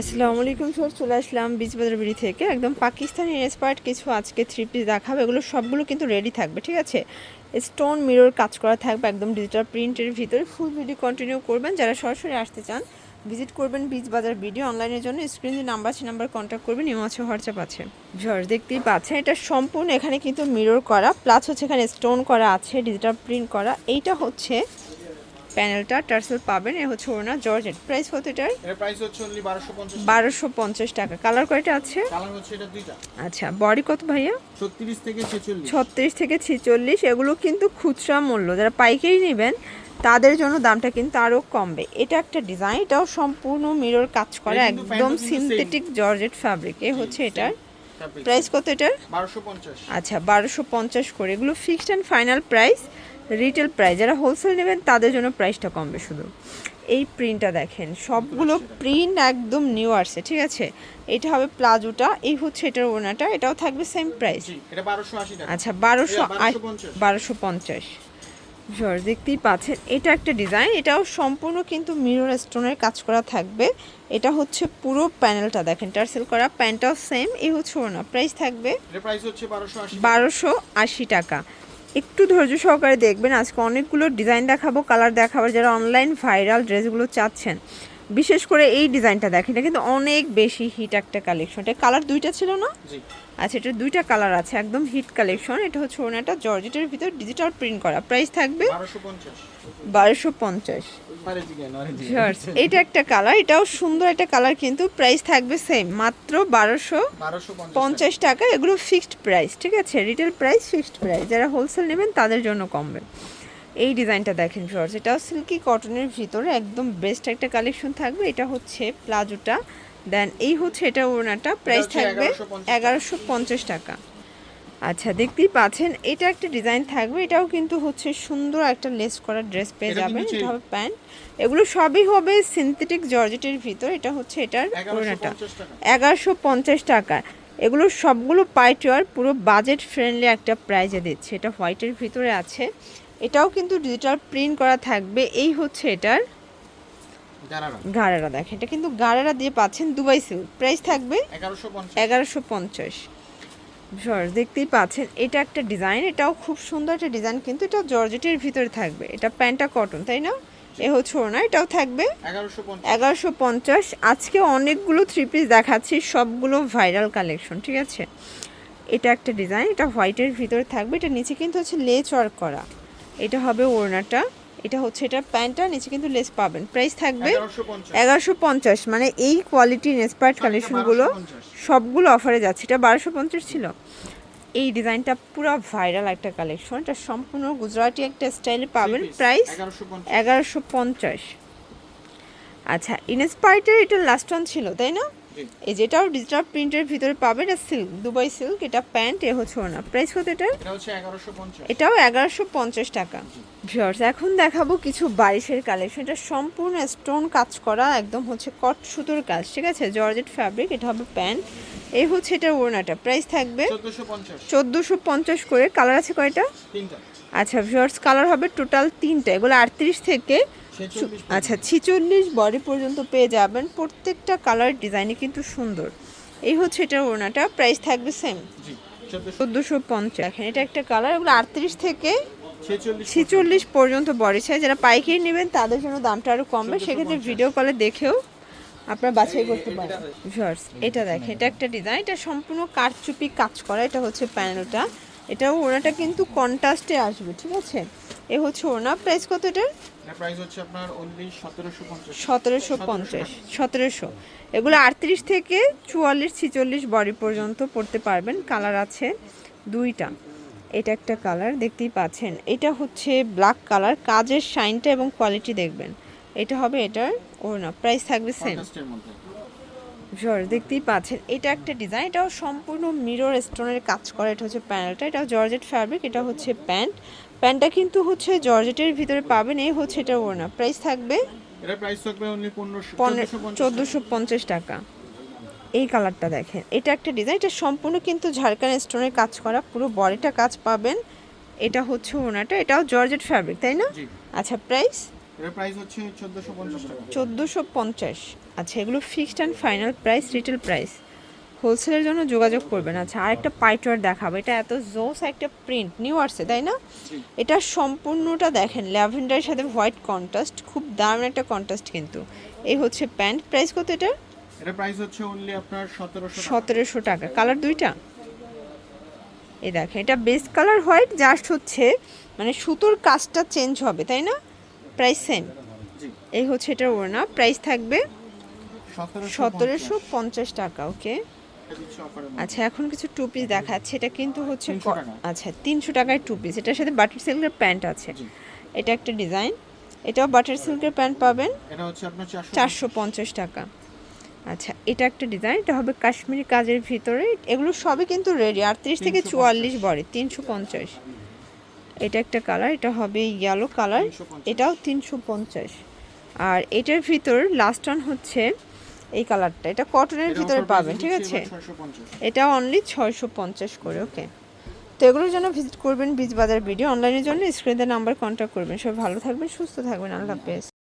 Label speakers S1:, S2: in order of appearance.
S1: আসসালামু আলাইকুম স্যার, চলে আসলাম বিচবাজার বিড়ি থেকে। একদম পাকিস্তানি ইন্সপায়ার্ড কিছু আজকে থ্রি পিস দেখাবে, এগুলো সবগুলো কিন্তু রেডি থাকবে, ঠিক আছে? স্টোন মিরর কাজ করা থাকবে একদম ডিজিটাল প্রিন্টের ভিতরে ফুল ভিডিও কন্টিনিউ করবেন। যারা সরাসরি আসতে চান ভিজিট করবেন বিচ বাজার ভিডিও অনলাইনের জন্য। স্ক্রিন যে নাম্বার আছে নাম্বার কন্ট্যাক্ট করবেন ইমো আছে হোয়াটসঅ্যাপ আছে। ঝড় দেখতেই পাচ্ছেন, এটা সম্পূর্ণ এখানে কিন্তু মিরর করা প্লাস হচ্ছে এখানে স্টোন করা আছে ডিজিটাল প্রিন্ট করা। এইটা হচ্ছে প্যানেলটা টার্সেল পাবেন এ হচ্ছে ওনার জর্জেট। প্রাইস কত এটার?
S2: এর প্রাইস হচ্ছে অনলি 1250
S1: বারোশো পঞ্চাশ টাকা। কালার কয়টা আছে?
S2: কালার হচ্ছে এটা দুইটা।
S1: আচ্ছা বডি কত ভাইয়া?
S2: 36 থেকে 46
S1: ছত্রিশ থেকে ছিচল্লিশ এগুলো কিন্তু খুচরা মূল্য। যারা পাইকারি নেবেন তাদের জন্য দামটা কিন্তু আরও কমবে। এটা একটা ডিজাইন এটাও সম্পূর্ণ মিরর কাজ করে একদম সিনথেটিক জর্জেট ফ্যাব্রিক এ হচ্ছে এটার। প্রাইস কত এটার?
S2: 1250
S1: আচ্ছা বারোশো পঞ্চাশ করে। এগুলো fixed and final price retail price যারা হোলসেল নেবেন তাদের জন্য প্রাইসটা কমবে শুধু। এই প্রিন্টটা দেখেন সবগুলো প্রিন্ট একদম নিউ আসছে ঠিক আছে? এটা হবে প্লাজোটা এই হচ্ছে এটার ওনাটা এটাও থাকবে সেম প্রাইস
S2: জি এটা 1280 টাকা।
S1: আচ্ছা বারোশো
S2: এটা 1250
S1: বারোশো পঞ্চাশ। জর দেখতেই পাচ্ছেন এটা একটা ডিজাইন এটাও সম্পূর্ণ কিন্তু মিরর স্টোনের কাজ করা থাকবে। এটা হচ্ছে পুরো প্যানেলটা দেখেন টার্সেল করা প্যান্টটাও সেম এই হচ্ছে ওনা প্রাইস থাকবে
S2: এর প্রাইস হচ্ছে 1280
S1: বারোশো আশি টাকা। একটু ধৈর্য সহকারে দেখবেন। আজকে অনেকগুলো ডিজাইন দেখাবো কালার দেখাবো, যারা অনলাইন ভাইরাল ড্রেসগুলো চাচ্ছেন। বিশেষ করে এই ডিজাইনটা দেখেন এটা কিন্তু অনেক বেশি হিট একটা কালেকশন এটা কালার দুইটা ছিল না?
S2: জি।
S1: আচ্ছা এটা দুইটা কালার আছে একদম হিট কালেকশন এটা হচ্ছে ওনাটা জর্জেটের ভিতর ডিজিটাল প্রিন্ট করা। প্রাইস থাকবে
S2: 1250
S1: বারোশো পঞ্চাশ। এটা একটা কালার এটাও সুন্দর একটা কালার কিন্তু প্রাইস থাকবে সেম মাত্র বারোশো
S2: 1250
S1: পঞ্চাশ টাকা। এগুলো ফিক্সড প্রাইস ঠিক আছে? রিটেল প্রাইস ফিক্সড প্রাইস যারা হোলসেল নেবেন তাদের জন্য কমবে। এই ডিজাইনটা দেখেন শর্টস এটাও সিল্কি কটনের ভিতরে একদম বেস্ট একটা কালেকশন থাকবে এটা হচ্ছে প্লাজোটা। দেন এই হচ্ছে এটা ওনাটা প্রাইস থাকবে এগারোশো পঞ্চাশ টাকা। আচ্ছা দেখতেই পাচ্ছেন এটা একটা ডিজাইন থাকবে এটাও কিন্তু হচ্ছে সুন্দর একটা লেস করা ড্রেস পেয়ে যাবেন এটা হবে প্যান্ট এগুলো সবই হবে সিনথেটিক জর্জেটের ভিতর এটা হচ্ছে এটার ওনাটা এগারোশো পঞ্চাশ টাকা। এগুলো সবগুলো পাইটওয়ার পুরো বাজেট ফ্রেন্ডলি একটা প্রাইজে দিচ্ছে। এটা হোয়াইটের ভিতরে আছে। এটাও কিন্তু ডিজিটাল প্রিন্ট করা থাকবে। এই হচ্ছে এটার গাড়ারা দেখেন এটা কিন্তু গাড়ারা দিয়ে পাচ্ছেন দুবাই সিল্ক প্রাইস থাকবে এগারোশো পঞ্চাশ। জর্জ দেখতেই পাচ্ছেন এটা একটা ডিজাইন এটাও খুব সুন্দর একটা ডিজাইন কিন্তু এটা জর্জেটের ভিতরে থাকবে। এটা প্যান্টটা কটন তাই না? এ হচ্ছে ওনা এটাও থাকবে। এগারোশো পঞ্চাশ। আজকে অনেকগুলো থ্রি পিস দেখাচ্ছি সবগুলো ভাইরাল কালেকশন ঠিক আছে? এটা একটা ডিজাইন এটা হোয়াইটের ভিতরে থাকবে এটা নিচে কিন্তু হচ্ছে লেস ওয়ার্ক করা। এটা হবে ওড়নাটা। এটা হচ্ছে এটা প্যান্টটা নিচে কিন্তু লেস পাবেন। প্রাইস থাকবে এগারোশো পঞ্চাশ। মানে এই কোয়ালিটির ইন্সপায়ার্ড কালেকশনগুলো সবগুলো অফারে যাচ্ছে। এটা বারোশো পঞ্চাশ ছিল। এই ডিজাইনটা পুরো ভাইরাল একটা কালেকশন এটা সম্পূর্ণ গুজরাটি একটা স্টাইলে পাবেন। প্রাইস এগারোশো পঞ্চাশ। আচ্ছা ইনস্পাইটের এটা লাস্ট ওয়ান ছিল তাই না? এই যেটাও ডিজিটাল প্রিন্টের ভিতরে পাবেন এটা সিল্ক দুবাই সিল্ক এটা প্যান্ট এ হচ্ছে না প্রাইস কত এটা
S2: এটা হচ্ছে 1150
S1: এটাও এগারোশো পঞ্চাশ টাকা। ভিউয়ার্স এখন দেখাবো কিছু বারিশের কালেকশন এটা সম্পূর্ণ স্টোন কাজ করা একদম হচ্ছে কট সুতোর কাজ ঠিক আছে? জর্জেট ফ্যাব্রিক এটা হবে প্যান্ট এই হচ্ছে এটা ওড়নাটা। প্রাইস থাকবে
S2: 1450
S1: চোদ্দোশো পঞ্চাশ করে। কালার আছে কয়টা?
S2: তিনটা।
S1: আচ্ছা ভিউয়ার্স কালার হবে টোটাল তিনটা। এগুলো আটত্রিশ থেকে
S2: 46
S1: আচ্ছা ছিচল্লিশ বডি পর্যন্ত পেয়ে যাবেন। প্রত্যেকটা কালার ডিজাইনই কিন্তু সুন্দর। এই হচ্ছে এটার ওড়নাটা। প্রাইস থাকবে সেম
S2: জি 1400
S1: চোদ্দোশো পঞ্চাশ। দেখেন এটা একটা কালার এগুলো আটত্রিশ থেকে
S2: 46
S1: ছিচল্লিশ পর্যন্ত বডি সাইজ যারা পাইকারি নেবেন তাদের জন্য দামটা আরও কমবে। সেক্ষেত্রে ভিডিও কলে দেখেও আপনারা বাছাই করতে পারেন। ভিউয়ার্স এটা দেখেন এটা একটা ডিজাইন এটা সম্পূর্ণ কারচুপি কাজ করা। এটা হচ্ছে প্যানেলটা এটাও ওনাটা কিন্তু কন্ট্রাস্টে আসবে ঠিক আছে? এ হচ্ছে ওনা প্রাইস কত এটার?
S2: প্রাইস হচ্ছে আপনার অনলি 1750
S1: সতেরোশো পঞ্চাশ। সতেরোশো। এগুলো আটত্রিশ থেকে চুয়াল্লিশ ছিচল্লিশ বডি পর্যন্ত পড়তে পারবেন। কালার আছে দুইটা। এটা একটা কালার দেখতেই পাচ্ছেন। এটা হচ্ছে ব্ল্যাক কালার কাজের শাইনটা এবং কোয়ালিটি দেখবেন। এটা হবে এটার ওড়না প্রাইস থাকবে সেম জর্জ দেখতেই পাচ্ছেন। এটা একটা ডিজাইন এটাও সম্পূর্ণ মিরর স্টোনের কাজ করা। এটা হচ্ছে প্যানেলটা এটা জর্জেট ফ্যাব্রিক এটা হচ্ছে প্যান্ট প্যান্টটা কিন্তু হচ্ছে জর্জেটের ভিতরে পাবেন এই হচ্ছে এটা ওড়না। প্রাইস থাকবে
S2: এর প্রাইস থাকবে অনলি 1500
S1: চোদ্দোশো পঞ্চাশ টাকা। এই কালারটা দেখেন। এটা একটা ডিজাইন এটা সম্পূর্ণ কিন্তু ঝাড়খান স্টোনের কাজ করা পুরো বডিটা কাজ পাবেন। এটা হচ্ছে ওনাটা এটাও জর্জেট ফ্যাব্রিক তাই না? আচ্ছা প্রাইস
S2: প্রাইস হচ্ছে চোদ্দোশো পঞ্চাশ টাকা।
S1: চোদ্দোশো পঞ্চাশ। আচ্ছা এগুলো fixed and final price retail price হোলসেলের জন্য যোগাযোগ করবেন। আচ্ছা আরেকটা পাইটওয়ার দেখাবো। এটা এত জোস একটা প্রিন্ট নিউ আসছে তাই না? এটা সম্পূর্ণটা দেখেন ল্যাভেন্ডারের সাথে হোয়াইট কন্ট্রাস্ট খুব দারুণ একটা কন্ট্রাস্ট কিন্তু। এই হচ্ছে প্যান্ট প্রাইস কত এটা
S2: এটার প্রাইস হচ্ছে অনলি আপনার সতেরোশো
S1: সতেরোশো টাকা। কালার দুইটা? এই দেখেন এটা বেস কালার হোয়াইট জাস্ট হচ্ছে মানে সুতোর কাজটা চেঞ্জ হবে তাই না? প্রাইস সেম এই হচ্ছে এটার ওড়না। প্রাইস থাকবে
S2: সতেরোশো
S1: পঞ্চাশ। টাকা ওকে আচ্ছা এখন কিছু টু পিস দেখাচ্ছে। এটা কিন্তু হচ্ছে
S2: 300
S1: ক-
S2: টাকা।
S1: আচ্ছা তিনশো টাকায় টু পিস এটার সাথে বাটার সিল্কের প্যান্ট আছে। এটা একটা ডিজাইন এটাও বাটার সিল্কের প্যান্ট পাবেন।
S2: এটা হচ্ছে আপনার চারশো
S1: চারশো পঞ্চাশ টাকা। আচ্ছা এটা একটা ডিজাইন এটা হবে কাশ্মীরি কাজের ভিতরে। এগুলো সবই কিন্তু রেডি আটত্রিশ থেকে চুয়াল্লিশ বড়ে তিনশো পঞ্চাশ। এটা একটা কালার এটা হবে ইয়েলো কালার এটাও তিনশো পঞ্চাশ। আর এটার ভিতর লাস্ট ওয়ান হচ্ছে এই কালারটা। এটা কটনের ভিতরে পাবেন ঠিক আছে? এটা অনলি ছয়শো পঞ্চাশ করে ওকে তো এগুলোর জন্য ভিজিট করবেন বীজ বাজার ভিডিও অনলাইনের জন্য স্ক্রিনের নাম্বার কন্ট্যাক্ট করবেন। সব ভালো থাকবেন সুস্থ থাকবেন আল্লাহ হাফেজ।